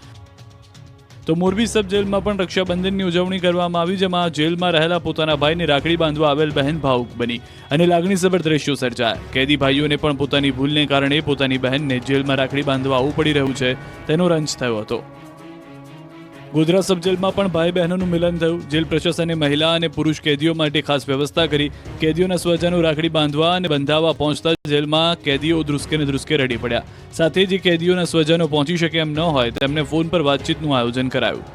તો મોરબી સબ જેલમાં પણ રક્ષાબંધનની ઉજવણી કરવામાં આવી, જેમાં જેલમાં રહેલા પોતાના ભાઈને રાખડી બાંધવા આવેલ બહેન ભાવુક બની અને લાગણીસભર દ્રશ્યો સર્જાયા. કેદી ભાઈઓને પણ પોતાની ભૂલને કારણે પોતાની બહેનને જેલમાં રાખડી બાંધવા આવવું પડી રહ્યું છે, તેનો રંજ થયો હતો. ગોધરા સબ જેલમાં પણ ભાઈ બહેનોનું મિલન થયું. જેલ પ્રશાસને મહિલા અને પુરુષ કેદીઓ માટે ખાસ વ્યવસ્થા કરી. કેદીઓના સ્વજનો રાખડી બાંધવા અને બંધાવવા પહોંચતા જેલમાં કેદીઓ ધ્રુસકે ને ધ્રુસકે રડી પડ્યા. સાથે જે કેદીઓના સ્વજનો પહોંચી શકે એમ ન હોય તેમને ફોન પર વાતચીતનું આયોજન કરાયું.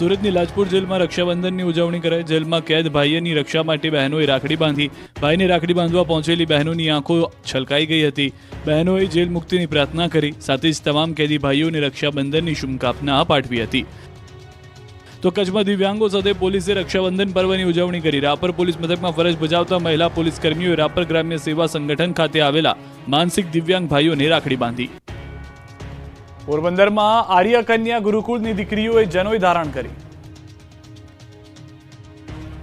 સુરતની લાજપુર જેલમાં રક્ષાબંધનની ઉજવણી કરાઈ. જેલમાં કેદ ભાઈઓની રક્ષા માટે બહેનોએ રાખડી બાંધી. ભાઈને રાખડી બાંધવા પહોંચેલી બહેનોની આંખો છલકાઈ ગઈ હતી. બહેનોએ જેલ મુક્તિની પ્રાર્થના કરી, સાથે જ તમામ કેદી ભાઈઓને રક્ષાબંધનની શુભકામના પાઠવી હતી. તો કચ્છમાં દિવ્યાંગો સાથે પોલીસે રક્ષાબંધન પર્વની ઉજવણી કરી. રાપર પોલીસ મથકમાં ફરજ બજાવતા મહિલા પોલીસ કર્મીઓએ રાપર ગ્રામ્ય સેવા સંગઠન ખાતે આવેલા માનસિક દિવ્યાંગ ભાઈઓને રાખડી બાંધી. પોરબંદરમાં આર્ય કન્યા ગુરુકુળની દીકરીઓએ જનોઈ ધારણ કરી.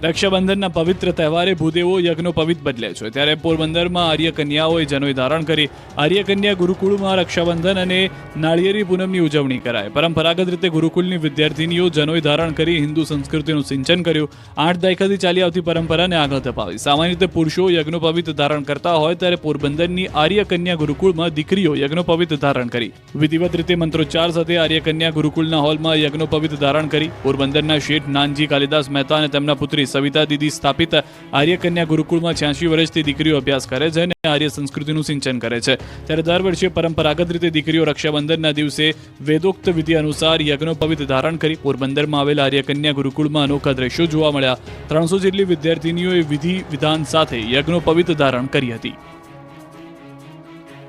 રક્ષાબંધનના પવિત્ર તહેવારે ભૂદેવો યજ્ઞોપવિત બદલે છે. ત્યારે પોરબંદરમાં આર્ય કન્યાઓએ જનોઈ ધારણ કરી આર્ય કન્યા ગુરુકુળમાં રક્ષાબંધન અને નાળિયેરી પૂનમની ઉજવણી કરાય પરંપરાગત રીતે ગુરુકુળની વિદ્યાર્થીનીઓ જનોઈ ધારણ કરી હિન્દુ સંસ્કૃતિનું સિંચન કર્યું. આઠ દાયકાથી ચાલી આવતી પરંપરાને આગળ ધપાવી. સામાન્ય રીતે પુરુષો યજ્ઞોપવિત ધારણ કરતા હોય ત્યારે પોરબંદરની આર્ય કન્યા ગુરુકુળમાં દીકરીઓ યજ્ઞોપવિત ધારણ કરી. વિધિવત રીતે મંત્રોચ્ચાર સાથે આર્ય કન્યા ગુરુકુળના હોલમાં યજ્ઞોપવિત ધારણ કરી. પોરબંદરના શેઠ નાનજી કાલિદાસ મહેતા અને તેમના પુત્રી સવિતા દીદી સ્થાપિત આર્ય ગુરુકુળમાં છ્યાસી વર્ષથી દીકરીઓ અભ્યાસ કરે છે અને આર્ય સંસ્કૃતિનું સિંચન કરે છે. ત્યારે દર વર્ષે પરંપરાગત રીતે દીકરીઓ રક્ષાબંધનના દિવસે વેદોક્ત વિધિ અનુસાર યજ્ઞોપવિત ધારણ કરી પોરબંદરમાં આવેલા આર્ય કન્યા ગુરુકુળમાં અનોખા દ્રશ્યો જોવા મળ્યા. ત્રણસો જેટલી વિદ્યાર્થીનીઓએ વિધિ વિધાન સાથે યજ્ઞોપવિત ધારણ કરી હતી.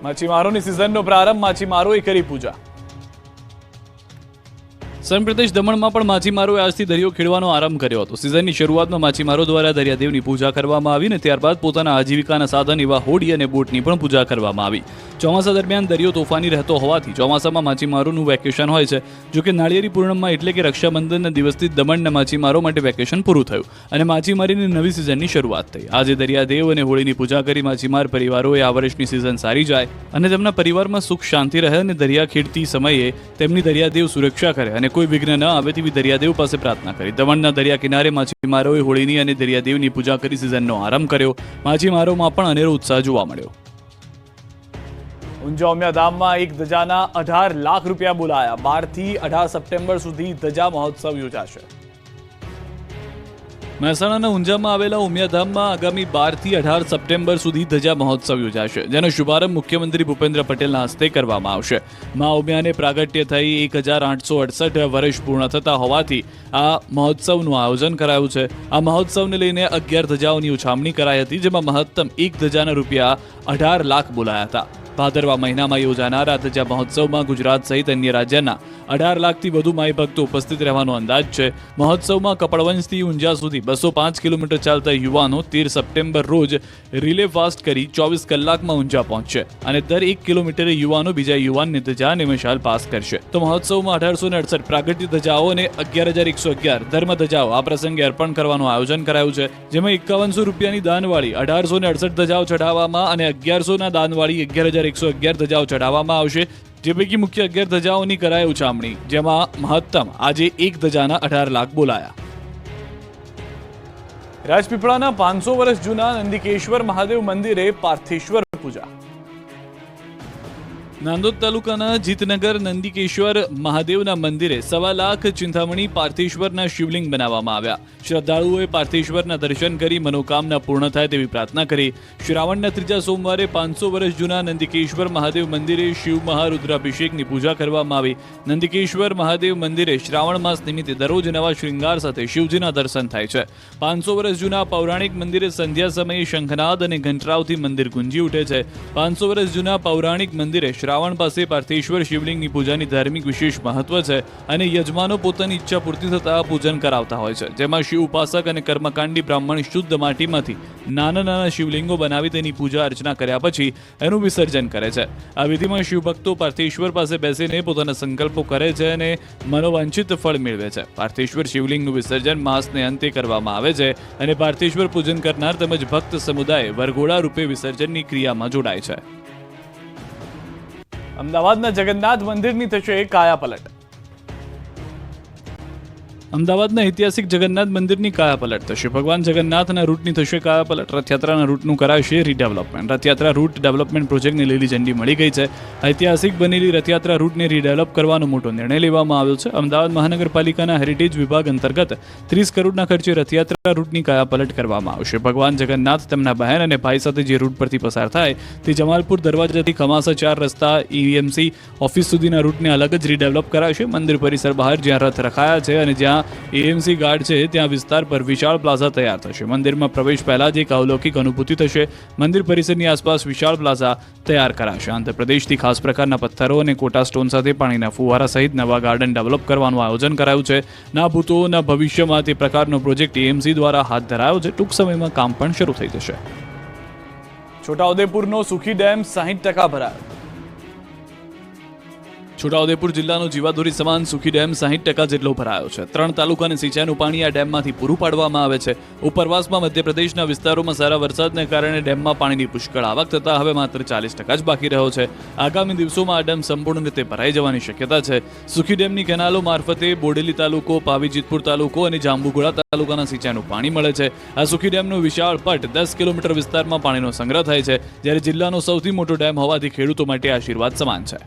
માછીમારોની સિઝનનો પ્રારંભ માછીમારોએ કરી પૂજા. સન પ્રદેશ દમણમાં પણ માછીમારોએ આજથી દરિયો ખેડવાનો આરંભ કર્યો હતો. સિઝનની શરૂઆતમાં માછીમારો દ્વારા દરિયાદેવની પૂજા કરવામાં આવી અને ત્યારબાદ પોતાના આજીવિકાના સાધન એવા હોડી અને બોટની પણ પૂજા કરવામાં આવી. ચોમાસા દરમિયાન દરિયો તોફાની રહેતો હોવાથી ચોમાસામાં માછીમારોનું વેકેશન હોય છે, જો કે નાળિયેરી પૂર્ણિમા એટલે કે રક્ષાબંધનના દિવસથી દમણના માછીમારો માટે વેકેશન પૂરું થયું અને માછીમારીની નવી સિઝનની શરૂઆત થઈ. આજે દરિયાદેવ અને હોળીની પૂજા કરી માછીમાર પરિવારોએ આ વર્ષની સિઝન સારી જાય અને તેમના પરિવારમાં સુખ શાંતિ રહે અને દરિયા ખેડતી સમયે તેમની દરિયાદેવ સુરક્ષા કરે અને કોઈ વિઘ્ન ન આવે તેવી દરિયાદેવ પાસે પ્રાર્થના કરી. દમણના દરિયા કિનારે માછીમારોએ હોળીની અને દરિયાદેવની પૂજા કરી સિઝનનો આરંભ કર્યો. માછીમારોમાં પણ અનેરો ઉત્સાહ જોવા મળ્યો. ઊંઝા ઉમિયા ધામમાં એક ધજાના અઢાર લાખ રૂપિયા બોલાયા. બારથી અઢાર સપ્ટેમ્બર સુધી ધજા મહોત્સવ યોજાશે. મહેસાણાના ઊંઝામાં આવેલા ઉમિયાધામમાં આગામી બારથી અઢાર સપ્ટેમ્બર સુધી ધજા મહોત્સવ યોજાશે, જેનો શુભારંભ મુખ્યમંત્રી ભૂપેન્દ્ર પટેલના હસ્તે કરવામાં આવશે. મા ઉમિયાને પ્રાગટ્ય થઈ એક હજાર આઠસો અડસઠ વર્ષ પૂર્ણ થતા હોવાથી આ મહોત્સવનું આયોજન કરાયું છે. આ મહોત્સવને લઈને અગિયાર ધજાઓની ઉછામણી કરાઈ હતી, જેમાં મહત્તમ એક ધજાના રૂપિયા અઢાર લાખ બોલાયા હતા. ભાદરવા મહિનામાં યોજાનાર આ ધજા મહોત્સવમાં ગુજરાત સહિત અન્ય રાજ્યના અઢાર લાખથી વધુ માઈ ભક્તો ઉપસ્થિત રહેવાનો અંદાજ છે. મહોત્સવમાં કપડવંશથી ઊંઝા સુધી બસો પાંચ કિલોમીટર ચાલતા યુવાનો તેર સપ્ટેમ્બર રોજ રિલે ફાસ્ટ કરી ચોવીસ કલાકમાં ઊંઝા પહોંચશે અને દર એક કિલોમીટરે યુવાનો બીજા યુવાનને ધજા અને પાસ કરશે. તો મહોત્સવમાં અઢારસો ને અડસઠ પ્રાગટ્ય ધજાઓ અને અગિયાર હજાર એકસો અગિયાર ધર્મ ધજાઓ આ પ્રસંગે અર્પણ કરવાનું આયોજન કરાયું છે. જેમાં એકાવનસો રૂપિયાની દાનવાળી અઢારસો ને અડસઠ ધજાઓ ચઢાવવામાં અને અગિયારસોના દાનવાળી અગિયાર હજાર એકસો અગિયાર ધજાઓ ચઢાવવામાં આવશે, જે પૈકી મુખ્ય અગિયાર ધજાઓની કરાય ઉછામણી જેમાં મહત્તમ આજે એક ધજાના અઢાર લાખ બોલાયા. રાજપીપળાના પાંચસો વર્ષ જૂના નંદિકેશ્વર મહાદેવ મંદિરે પાર્થેશ્વર પૂજા. નાંદોદ તાલુકાના જીતનગર નંદીકેશ્વર મહાદેવના મંદિરે સવા લાખ ચિંતામણી પાર્થેશ્વરના શિવલિંગ બનાવવામાં આવ્યા. શ્રદ્ધાળુઓએ પાર્થેશ્વરના દર્શન કરી મનોકામના પૂર્ણ થાય તેવી પ્રાર્થના કરી. શ્રાવણના ત્રીજા સોમવારે પાંચસો વર્ષ જૂના નંદીકેશ્વર મહાદેવ મંદિરે શિવ મહારુદ્રાભિષેકની પૂજા કરવામાં આવી. નંદિકેશ્વર મહાદેવ મંદિરે શ્રાવણ માસ નિમિત્તે દરરોજ નવા શૃંગાર સાથે શિવજીના દર્શન થાય છે. પાંચસો વર્ષ જૂના પૌરાણિક મંદિરે સંધ્યા સમયે શંખનાદ અને ઘંટરાવથી મંદિર ગુંજી ઉઠે છે. પાંચસો વર્ષ જૂના પૌરાણિક મંદિરે શ્રાવણ પાસે પાર્થેશ્વર શિવલિંગની પૂજાની ધાર્મિક વિશેષ મહત્વ છે અને યજમાનો પોતાની ઈચ્છા પૂર્તિ થતા પૂજન કરાવતા હોય છે. જેમાં શિવ ઉપાસક અને કર્મકાંડી બ્રાહ્મણ શુદ્ધ માટીમાંથી નાના નાના શિવલિંગો બનાવી તેની પૂજા અર્ચના કર્યા પછી એનું વિસર્જન કરે છે. આ વિધિમાં શિવભક્તો પાર્થેશ્વર પાસે બેસીને પોતાના સંકલ્પો કરે છે અને મનોવાંછિત ફળ મેળવે છે. પાર્થેશ્વર શિવલિંગનું વિસર્જન માસને અંતે કરવામાં આવે છે અને પાર્થેશ્વર પૂજન કરનાર તેમજ ભક્ત સમુદાય વરઘોડા રૂપે વિસર્જનની ક્રિયામાં જોડાય છે. અમદાવાદના જગન્નાથ મંદિરની થશે કાયાપલટ. અમદાવાદના ઐતિહાસિક જગન્નાથ મંદિરની કાયાપલટ થશે. ભગવાન જગન્નાથના રૂટની થશે કાયાપલટ. રથયાત્રાના રૂટનું કરાશે રીડેવલપમેન્ટ રથયાત્રા રૂટ ડેવલપમેન્ટ પ્રોજેક્ટને લીલી ઝંડી મળી ગઈ છે. ઐતિહાસિક બનેલી રથયાત્રા રૂટને રીડેવલપ કરવાનો મોટો નિર્ણય લેવામાં આવ્યો છે. અમદાવાદ મહાનગરપાલિકાના હેરિટેજ વિભાગ અંતર્ગત ત્રીસ કરોડના ખર્ચે રથયાત્રા રૂટની કાયાપલટ કરવામાં આવશે. ભગવાન જગન્નાથ તેમના બહેન અને ભાઈ સાથે જે રૂટ પરથી પસાર થાય તે જમાલપુર દરવાજાથી ખમાસા ચાર રસ્તા ઈએમસી ઓફિસ સુધીના રૂટને અલગ જ રીડેવલપ કરાશે. મંદિર પરિસર બહાર જ્યાં રથ રખાયા છે અને જ્યાં એએમસી ગાર્ડ છે, ત્યાં વિસ્તાર પર વિશાળ પ્લાઝા તૈયાર થશે. મંદિરમાં પ્રવેશ પહેલાં જ એક અવલૌકિક અનુભૂતિ થશે. મંદિર પરિસરની આસપાસ વિશાળ પ્લાઝા તૈયાર કરાશે. આંધ્રપ્રદેશથી ખાસ પ્રકારના પથ્થરો અને કોટા સ્ટોન સાથે પાણીના ફુવારા સહિત નવા ગાર્ડન ડેવલપ કરવાનું આયોજન કરાયું છે. ના ભૂતોના ભવિષ્યમાં તે પ્રકારનો પ્રોજેક્ટ એએમસી દ્વારા હાથ ધરાયો છે. ટૂંક સમયમાં કામ પણ શરૂ થઈ જશે. છોટાઉદેપુરનો સુખી ડેમ સાહીઠ ટકા ભરાયો. છોટાઉદેપુર જિલ્લાનો જીવાદોરી સમાન સુખી ડેમ સાહીઠ ટકા જેટલો ભરાયો છે. ત્રણ તાલુકાને સિંચાઈનું પાણી આ ડેમમાંથી પૂરું પાડવામાં આવે છે. ઉપરવાસમાં મધ્યપ્રદેશના વિસ્તારોમાં સારા વરસાદને કારણે ડેમમાં પાણીની પુષ્કળ આવક થતાં હવે માત્ર ચાલીસ ટકા જ બાકી રહ્યો છે. આગામી દિવસોમાં આ ડેમ સંપૂર્ણ રીતે ભરાઈ જવાની શક્યતા છે. સુખી ડેમની કેનાલો મારફતે બોડેલી તાલુકો, પાવીજીતપુર તાલુકો અને જાંબુગોળા તાલુકાના સિંચાઈનું પાણી મળે છે. આ સુખી ડેમનો વિશાળ પટ દસ કિલોમીટર વિસ્તારમાં પાણીનો સંગ્રહ થાય છે. જ્યારે જિલ્લાનો સૌથી મોટો ડેમ હોવાથી ખેડૂતો માટે આશીર્વાદ સમાન છે.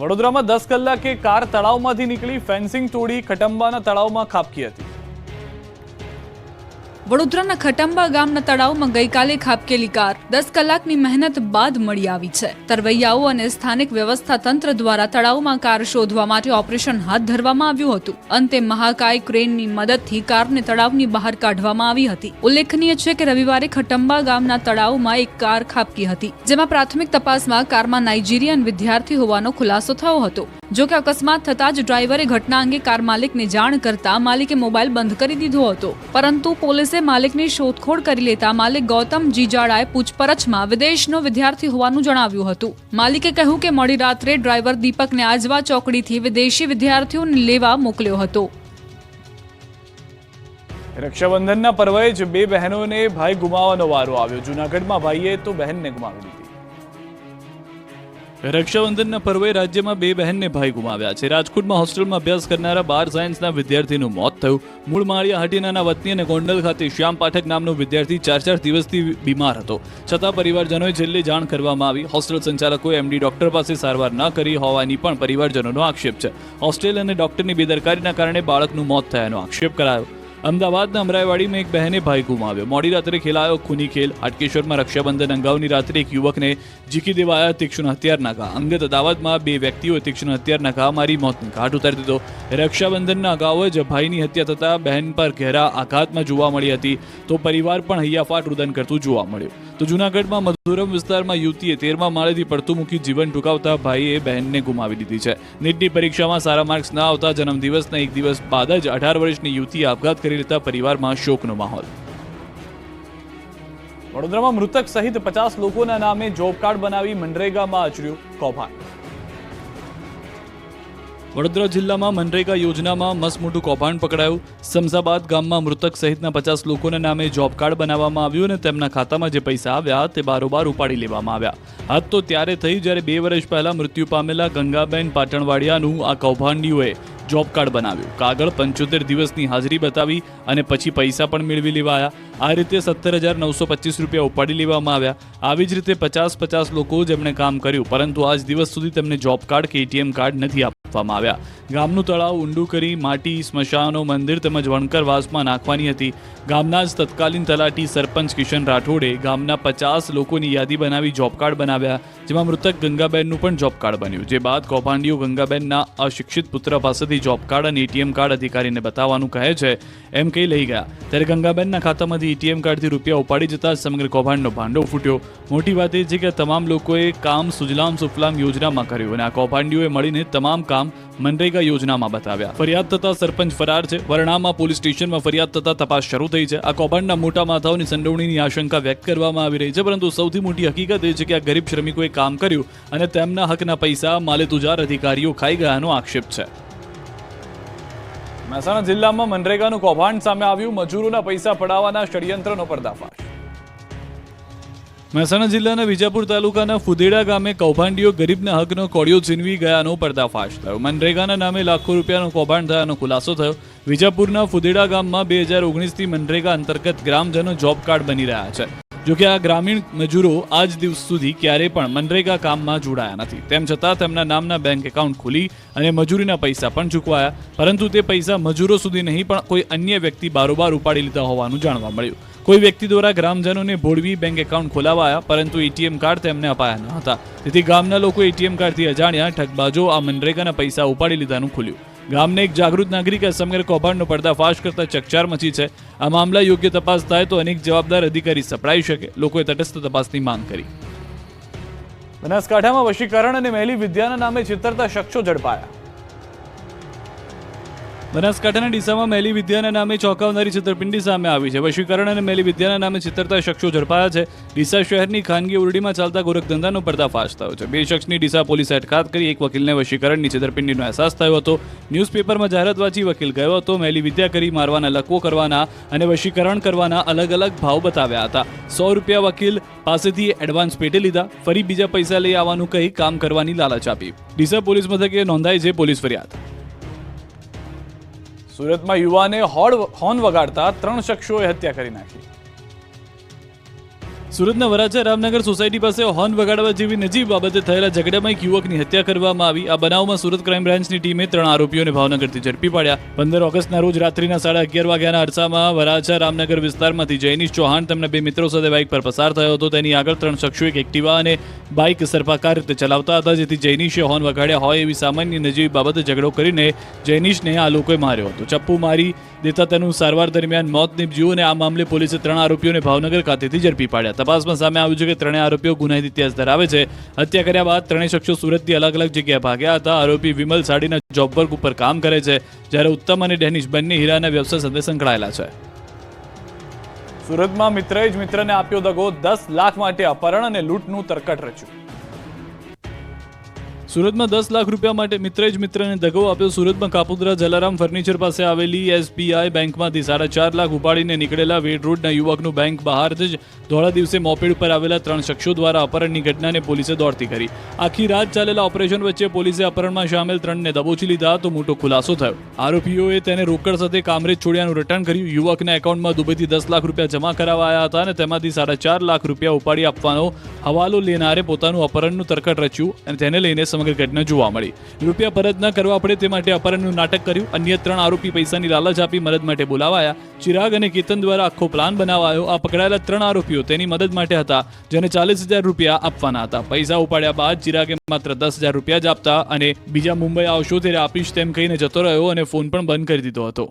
વડોદરામાં દસ કલાકે કાર તળાવમાંથી નીકળી ફેન્સિંગ તોડી ખટંબાના તળાવમાં ખાબકી હતી. વડોદરાના ખટંબા ગામના તળાવમાં ગઈકાલે ખાબકેલી કાર. દસ કલાકની મહેનત બાદ મળી આવી છે. તરવૈયાઓ અને સ્થાનિક વ્યવસ્થા તંત્ર દ્વારા તળાવમાં કાર શોધવા માટે ઓપરેશન હાથ ધરવામાં આવ્યું હતું. અંતે મહાકાય ક્રેનની મદદથી કારને તળાવની બહાર કાઢવામાં આવી હતી. ઉલ્લેખનીય છે કે રવિવારે ખટંબા ગામના તળાવમાં એક કાર ખાબકી હતી, જેમાં પ્રાથમિક તપાસમાં કારમાં નાઇજીરિયન વિદ્યાર્થી હોવાનો ખુલાસો થયો હતો. જો કે અકસ્માત થતાં જ ડ્રાઈવરે ઘટના અંગે કાર માલિકને જાણ કરતા માલિકે મોબાઈલ બંધ કરી દીધો હતો. પરંતુ પોલીસે માલિકની શોધખોળ કરી લેતા માલિક ગૌતમ જીજાડાએ પૂછપરછમાં વિદેશનો વિદ્યાર્થી હોવાનું જણાવ્યું હતું. માલિકે કહ્યું કે મોડી રાત્રે ડ્રાઈવર દીપકને આજવા ચોકડીથી વિદેશી વિદ્યાર્થીઓને લેવા મોકલ્યો હતો. રક્ષાબંધનના પર્વે જ બે બહેનોને ભાઈ ગુમાવવાનો વારો આવ્યો. જૂનાગઢમાં ભાઈએ તો બહેનને ગુમાવી રક્ષાબંધનના પર્વે રાજ્યમાં બે બહેનને ભાઈ ગુમાવ્યા છે. રાજકોટમાં હોસ્ટેલમાં અભ્યાસ કરનારા બાર સાયન્સના વિદ્યાર્થીનું મોત થયું. મૂળ માળિયા હાટીનાના વતની અને ગોંડલ ખાતે શ્યામ પાઠક નામનો વિદ્યાર્થી ચાર ચાર દિવસથી બીમાર હતો. છતાં પરિવારજનોએ છેલ્લે જાણ કરવામાં આવી. હોસ્ટેલ સંચાલકોએ એમડી ડોક્ટર પાસે સારવાર ન કરી હોવાની પણ પરિવારજનોનો આક્ષેપ છે. હોસ્ટેલ અને ડોક્ટરની બેદરકારીના કારણે બાળકનું મોત થયાનો આક્ષેપ કરાયો. અમદાવાદના અમરાઈવાડીમાં એક બહેને ભાઈ ગુમાવ્યો. મોડી રાત્રે ખેલાયો ખૂની ખેલ. હાટકેશ્વરમાં રક્ષાબંધન અંગાઉની રાત્રે એક યુવકને ઝીકી દેવાયા તીક્ષ્ણ હથિયારના ઘા અંગત અદાવતમાં બે વ્યક્તિઓએ તીક્ષ્ણ હથિયારના ઘા મારી મોતને ઘાટ ઉતારી દીધો. રક્ષાબંધનના અગાઉ જ ભાઈની હત્યા થતાં બહેન પર ઘેરા આઘાતમાં જોવા મળી હતી. તો પરિવાર પણ હૈયાફાટ રુદન કરતું જોવા મળ્યું. તો જૂનાગઢમાં મધુરમ વિસ્તારમાં યુવતીએ તેરમા માળેથી પડતું મૂકી જીવન ટૂંકાવતા ભાઈએ બહેનને ગુમાવી દીધી છે. નીટની પરીક્ષામાં સારા માર્ક્સ ના આવતા જન્મદિવસના એક દિવસ બાદ જ અઢાર વર્ષની યુવતીએ આપઘાત કરી લેતા પરિવારમાં શોકનો માહોલ. વડોદરામાં મૃતક સહિત પચાસ લોકોના નામે જોબ કાર્ડ બનાવી મનરેગામાં આચર્યું કૌભાંડ. વડોદરા જિલ્લામાં મનરેગા યોજનામાં મસમોટું કૌભાંડ પકડાયું. સમસાબાદ ગામમાં મૃતક સહિતના પચાસ લોકોના નામે જોબ કાર્ડ બનાવવામાં આવ્યું અને તેમના ખાતામાં જે પૈસા આવ્યા તે બારોબાર ઉપાડી લેવામાં આવ્યા. હાથ તો ત્યારે થઈ જ્યારે બે વર્ષ પહેલા મૃત્યુ પામેલા ગંગાબેન પાટણવાડિયાનું આ કૌભાંડીઓએ જોબ કાર્ડ બનાવ્યું. કાગળ પંચોતેર દિવસની હાજરી બતાવી અને પછી પૈસા પણ મેળવી લેવાયા. આ રીતે સત્તર હજાર નવસો પચીસ રૂપિયા ઉપાડી લેવામાં આવ્યા. આવી જ રીતે પચાસ પચાસ લોકો જેમણે કામ કર્યું, પરંતુ આજ દિવસ સુધી તેમને જોબ કાર્ડ કે એટીએમ કાર્ડ નથી આપવામાં આવ્યા. ગામનું તળાવ ઊંડું કરી માટી, સ્મશાનો, મંદિર તેમજ વણકર વાસમાં નાખવાની હતી. ગામના જ તત્કાલીન તલાટી સરપંચ કિશન રાઠોડે ગામના પચાસ લોકોની યાદી બનાવી જોબ કાર્ડ બનાવ્યા, જેમાં મૃતક ગંગાબેનનું પણ જોબ કાર્ડ બન્યું, જે બાદ કૌભાંડીઓ ગંગાબેનના અશિક્ષિત પુત્ર પાસેથી જોબ કાર્ડ અને એટીએમ કાર્ડ અધિકારીને બતાવવાનું કહે છે, એમ કહી લઈ ગયા. ત્યારે ગંગાબેનના ખાતામાંથી એટીએમ કાર્ડથી રૂપિયા ઉપાડી જતા સમગ્ર કૌભાંડનો ભાંડો ફૂટ્યો. મોટી વાત એ છે કે તમામ લોકોએ કામ સુજલામ સુફલામ યોજનામાં કર્યું અને આ કૌભાંડીઓએ મળીને તમામ કામ મનરેગા યોજનામાં બતાવ્યા. ફરિયાદ થતા સરપંચ ફરાર છે. વરણામાં પોલીસ સ્ટેશનમાં ફરિયાદ થતા તપાસ શરૂ થઈ છે. આ કૌભાંડના મોટા માથાઓની સંડોવણીની આશંકા વ્યક્ત કરવામાં આવી રહી છે, પરંતુ સૌથી મોટી હકીકત એ છે કે આ ગરીબ શ્રમિકોએ કામ કર્યું અને તેમના હકના પૈસા માલેતુજાર અધિકારીઓ ખાઈ ગયાનો આક્ષેપ છે. મહેસાણા જિલ્લામાં મનરેગાનું કૌભાંડ સામે આવ્યું. મજૂરોના પૈસા પડાવવાના ષડયંત્રનો પર્દાફાશ. મહેસાણા જિલ્લાના વિજાપુર તાલુકાના ફુદેડા ગામે કૌભાંડીઓ ગરીબના હકનો કોડિયો છીનવી ગયાનો પર્દાફાશ થયો. મનરેગાના નામે લાખો રૂપિયાનો કૌભાંડ થયાનો ખુલાસો થયો. વિજાપુરના ફુદેડા ગામમાં બે હજાર ઓગણીસથી મનરેગા અંતર્ગત ગ્રામજનો જોબ કાર્ડ બની રહ્યા છે. જોકે આ ગ્રામીણ મજૂરો આજ દિવસ સુધી ક્યારેય પણ મનરેગા કામમાં જોડાયા નથી. તેમ છતાં તેમના નામના બેંક એકાઉન્ટ ખુલી અને મજૂરીના પૈસા પણ ચૂકવાયા. પરંતુ તે પૈસા મજૂરો સુધી નહીં, પણ કોઈ અન્ય વ્યક્તિ બારોબાર ઉપાડી લીધા હોવાનું જાણવા મળ્યું. કોઈ વ્યક્તિ દ્વારા ગ્રામજનોને ભોળવી બેંક એકાઉન્ટ ખોલાવાયા, પરંતુ એટીએમ કાર્ડ તેમને અપાયા ન હતા. તેથી ગામના લોકો એટીએમ કાર્ડથી અજાણ્યા ઠગબાજો આ મનરેગાના પૈસા ઉપાડી લીધાનું ખુલ્યું. ગામને એક જાગૃત નાગરિકે સમગ્ર કૌભાંડનો પર્દાફાશ કરતા ચકચાર મચી છે. આ મામલા યોગ્ય તપાસ થાય તો અનેક જવાબદાર અધિકારી સપડાઈ શકે. લોકોએ તટસ્થ તપાસની માંગ કરી. બનાસકાંઠામાં વશીકરણ અને મહેલી વિદ્યાના નામે છેતરતા શખ્સો ઝડપાયા. બનાસકાંઠાના ડીસામાં મેલી વિદ્યાના નામે ચોંકાવનારી છેતરપિંડી સામે આવી છે. વશીકરણ અને મેલી વિદ્યાના નામે છેતરતા શખ્સો ઝડપાયા છે. ડીસા શહેરની ખાનગી ઉરડીમાં ચાલતા ગોરખધંધાનો પર્દાફાશ થયો છે. બે શખ્સની ડીસા પોલીસે અટકાત કરી, એક વકીલને વશીકરણની છેતરપિંડીનો અહેસાસ થયો હતો. ન્યૂઝપેપરમાં જાહેરાત વાંચી વકીલ ગયો હતો, મેલી વિદ્યા કરી મારવાના, લકવો કરવાના અને વશીકરણ કરવાના અલગ અલગ ભાવ બતાવ્યા હતા. સો રૂપિયા વકીલ પાસેથી એડવાન્સ પેટે લીધા. ફરી બીજા પૈસા લઈ આવવાનું કહી કામ કરવાની લાલચ આપી. ડીસા પોલીસ મથકે નોંધાઈ છે પોલીસ ફરિયાદ. સુરતમાં યુવાને હોર્ન વગાડતા ત્રણ શખ્સોએ હત્યા કરી નાખી. સુરતના વરાછા રામનગર સોસાયટી પાસે હોર્ન વગાડવા જેવી નજીક બાબતે થયેલા ઝઘડામાં એક યુવકની હત્યા કરવામાં આવી. આ બનાવમાં સુરત ક્રાઇમ બ્રાન્ચની ટીમે ત્રણ આરોપીઓને ભાવનગરથી ઝડપી પાડ્યા. પંદર ઓગસ્ટના રોજ રાત્રિના સાડા અગિયાર વાગ્યાના અરસામાં વરાછા રામનગર વિસ્તારમાંથી જૈનિશ ચૌહાણ તેમના બે મિત્રો સાથે બાઇક પર પસાર થયો હતો. તેની આગળ ત્રણ શખ્સો, એક એક્ટિવા અને બાઇક સર્પાકાર રીતે ચલાવતા હતા, જેથી જૈનિશે હોર્ન વગાડ્યા હોય એવી સામાન્ય નજીવી બાબતે ઝઘડો કરીને જૈનિશને આ લોકોએ માર્યો હતો. ચપ્પુ મારી દેતા તેનું સારવાર દરમિયાન મોત નીપજ્યું અને આ મામલે પોલીસે ત્રણ આરોપીઓને ભાવનગર ખાતેથી ઝડપી પાડ્યા તપાસમાં સામે આવ્યું છે કે ત્રણેય આરોપીઓ ગુનાહિત ઇતિહાસ ધરાવે છે. હત્યા કર્યા બાદ ત્રણેય શખ્સો સુરતથી અલગ અલગ જગ્યાએ ભાગ્યા હતા. આરોપી વિમલ સાડીના જોબ વર્ક ઉપર કામ કરે છે, જ્યારે ઉત્તમ અને ડેનિશ બંને હીરાના વ્યવસાય સાથે સંકળાયેલા છે. સુરતમાં મિત્રએ જ મિત્રને આપ્યો દગો. દસ લાખ માટે અપહરણ અને લૂંટનું તરકટ રચ્યું. સુરતમાં દસ લાખ રૂપિયા માટે મિત્રે જ મિત્રને દગો આપ્યો સુરતમાં કાપુદ્રા જલારામ ફર્નિચર પાસે આવેલી એસબીઆઈ બેંકમાંથી સાડા ચાર લાખ ઉપાડીને નીકળેલા વેડ રોડના યુવકનું બેંક બહાર જ ધોળા દિવસે મોપેડ પર આવેલા ત્રણ શખ્સો દ્વારા અપહરણની ઘટનાને પોલીસે દોડતી કરી. આખી રાત ચાલેલા ઓપરેશન વચ્ચે પોલીસે અપહરણમાં સામેલ ત્રણને દબોચી લીધા તો મોટો ખુલાસો થયો. આરોપીઓએ તેને રોકડ સાથે કામરેજ છોડ્યાનું રિટર્ન કર્યું. યુવકના એકાઉન્ટમાં દુબઈથી દસ લાખ રૂપિયા જમા કરાવાયા હતા અને તેમાંથી સાડા ચાર લાખ રૂપિયા ઉપાડી આપવાનો હવાલો લેનારે પોતાનું અપહરણનું તરકટ રચ્યું અને તેને લઈને સમગ્ર ઘટના જોવા મળી. રૂપિયા પરત ન કરવા પડે તે માટે અપહરણનું નાટક કર્યું. અન્ય ત્રણ આરોપી પૈસાની લાલચ આપી મદદ માટે બોલાવાયા. ચિરાગ અને કેતન દ્વારા આખો પ્લાન બનાવાયો. આ પકડાયેલા ત્રણ આરોપીઓ તેની મદદ માટે હતા, જેને ચાલીસ હજાર રૂપિયા આપવાના હતા. પૈસા ઉપાડ્યા બાદ ચિરાગે માત્ર દસ હજાર રૂપિયા જ આપતા અને બીજા મુંબઈ આવશો ત્યારે આપીશ તેમ કહીને જતો રહ્યો અને ફોન પણ બંધ કરી દીધો હતો.